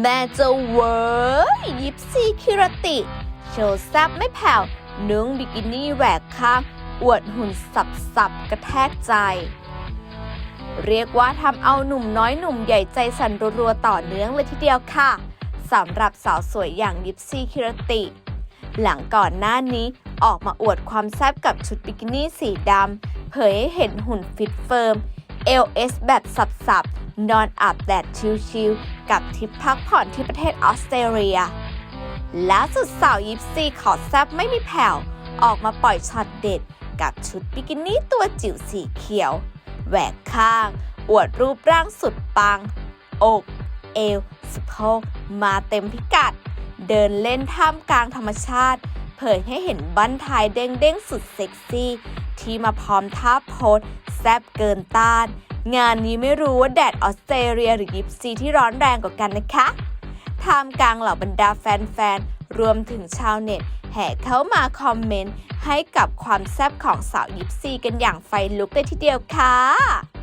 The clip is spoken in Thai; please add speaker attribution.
Speaker 1: แม่เจะเวอร์ยิปซีคิรติ โชว์แซบไม่แผ่วนุ่งบิกินี่แหวกข้าง อวดหุ่นสับสับๆกระแทกใจ เรียกว่าทำเอาหนุ่มน้อยหนุ่มใหญ่ใจสั่นรัวๆต่อเนื่องเลยทีเดียวค่ะสำหรับสาวสวยอย่างยิปซีคิรติ หลังก่อนหน้านี้ออกมาอวดความแซ่บกับชุดบิกินี่สีดำเผยให้เห็นหุ่นฟิตเฟิร์ม LS แบบสับๆ นอนอาบแดดชิลๆกับทริปพักผ่อนที่ประเทศออสเตรเลีย แล่าสุดสาวยิปซีขอแซบไม่มีแผ่ว ออกมาปล่อยช็อตเด็ด กับชุดบิกินี่ตัวจิ๋วสีเขียว แหวกข้าง อวดรูปร่างสุดปัง อก เอวสะโพกมาเต็มพิกัด เดินเล่นท่ามกลางธรรมชาติ เผยให้เห็นบั้นท้ายเด้งๆสุดเซ็กซี่ ที่มาพร้อมท่าโพสแซบเกินต้าน งานนี้ไม่รู้ว่าแดดออสเตรเลียหรือยิปซีที่ร้อนแรงกว่ากันนะคะท่ามกลางเหล่าบรรดาแฟนๆ รวมถึงชาวเน็ต แห่เข้ามาคอมเมนต์ ให้กับความแซ่บของสาวยิปซีกันอย่างไฟลุกเลยทีเดียวค่ะ